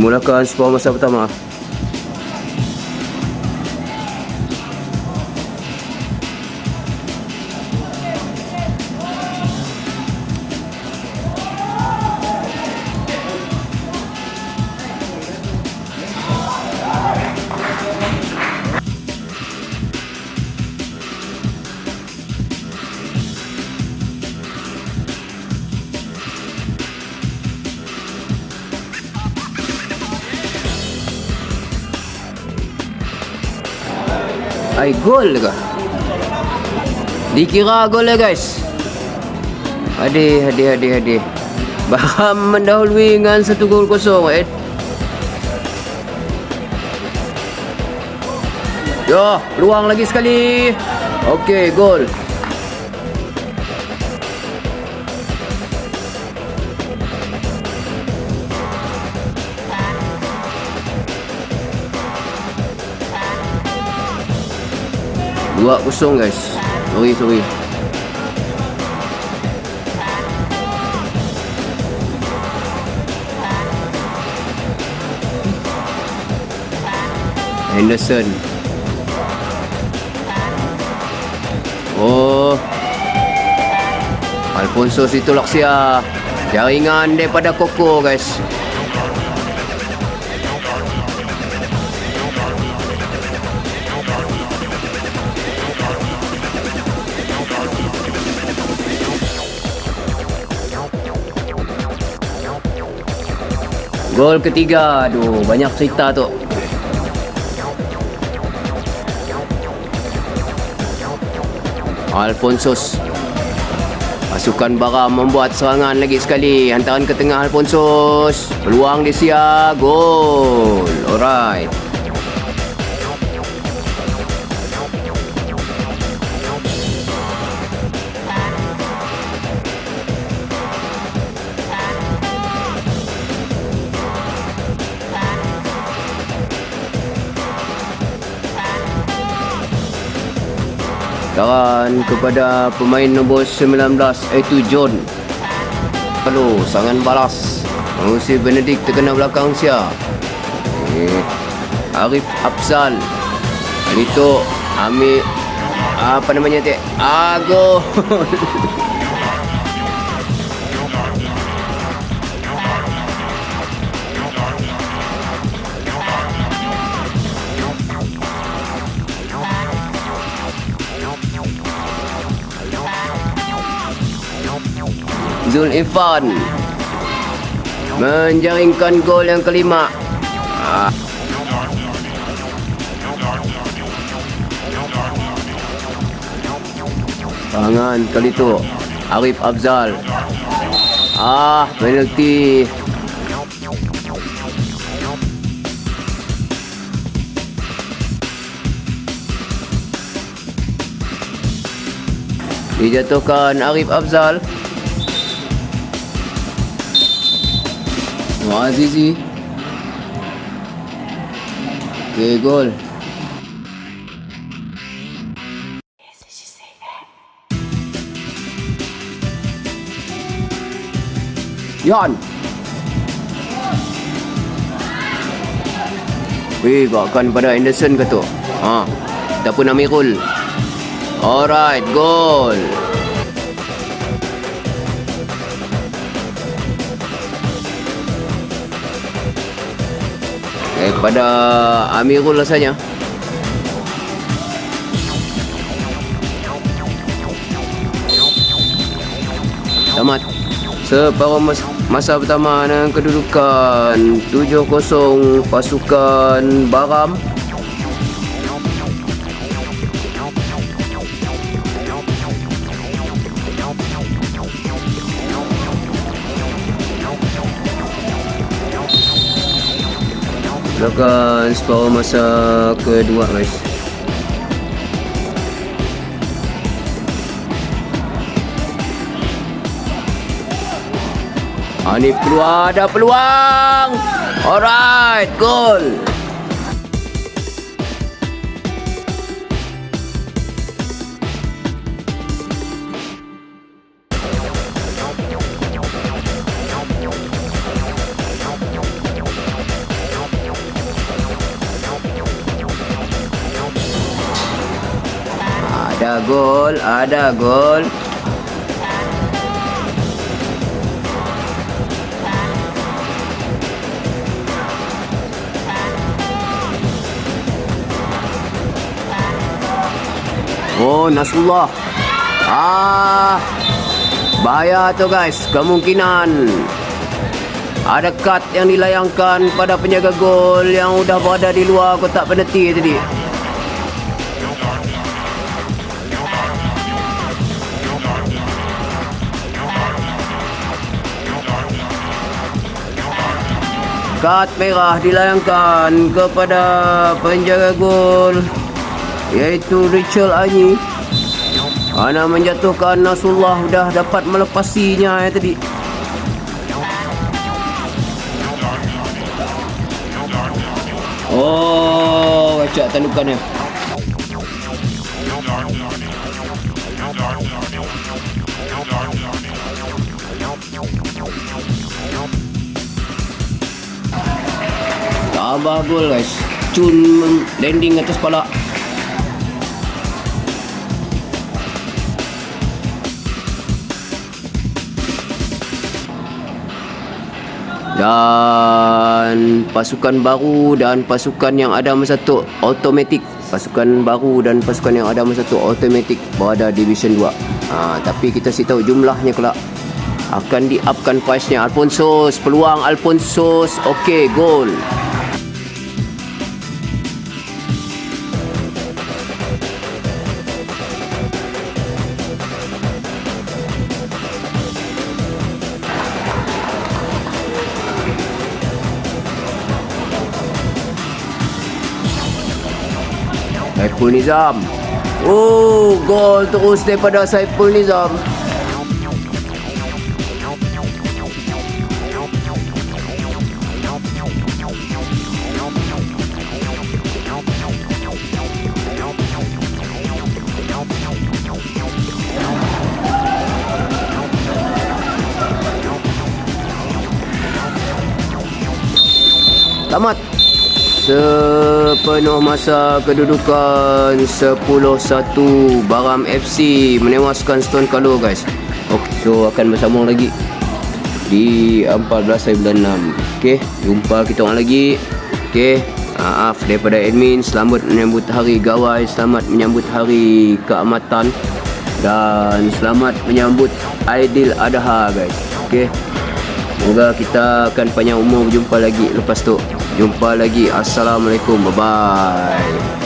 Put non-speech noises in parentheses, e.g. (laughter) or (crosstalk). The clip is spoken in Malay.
Dimulakan separuh masa pertama. Ay, gol ke? Dikira gol ya guys. Adi, adi, adi, adi. Baham mendahului dengan satu gol kosong. Eh. Yo, peluang lagi sekali. Okey, gol. Dua kosong guys. Sorry, sorry. Henderson. Oh. Alfonso situ Laksia. Jaringan daripada Koko guys. Gol ketiga. Aduh, banyak cerita tu. Alfonsos Pasukan Baram membuat serangan lagi sekali. Hantaran ke tengah Alfonsos Peluang dia sia Gol. Alright Kawan kepada pemain nombor 19 iaitu John. Lalu sangan balas. Mengusir Benedict terkena belakang sia. Eh, Arif Afzal. Itu ambil apa namanya tu? Ah, (laughs) Zul Irfan menjaringkan gol yang kelima. Ah. Tangan kali tu Arif Afzal. Ah, penalti. Dijatuhkan Arif Afzal. Azizi Okay, gol Yan. Weh, bawakan pada Anderson ke tu? Ha, kita pun Amirul Alright, gol daripada Amirul rasanya. Tamat separuh mas masa pertama dengan kedudukan 7-0 pasukan Baram Belakang separuh masa kedua guys Ah, ni peluang, ada peluang. Alright, gol. Ada gol, ada gol. Oh, Nasrullah. Ah, bahaya tu guys. Kemungkinan ada kad yang dilayangkan pada penjaga gol yang sudah berada di luar kotak penalti tadi. Kad merah dilayangkan kepada penjaga gol iaitu Rachel Anyi. Ana menjatuhkan Nasrullah dah dapat melepasinya ya tadi. Oh, kacak tandukannya. Tambah gol guys. Cun landing atas kepala. dan pasukan baru dan pasukan yang ada masa tu automatic. Pasukan baru dan pasukan yang ada masa tu automatic berada division 2 ha, tapi kita si tahu jumlahnya kelak. Akan di-upkan price-nya. Alfonso peluang Alfonso okey gol Saiful Nizam. Oh gol terus daripada Saiful Nizam. Tamat Sepenuh masa kedudukan 10-1 Baram FC menewaskan Stone Kalau guys. Okay, so akan bersambung lagi di 14.96 Okay, jumpa kita orang lagi. Okay, maaf daripada admin Selamat menyambut hari gawai Selamat menyambut hari keamatan Dan selamat menyambut Aidil Adha guys. Okay Semoga kita akan panjang umur Jumpa lagi. Lepas tu Jumpa lagi. Assalamualaikum. Bye bye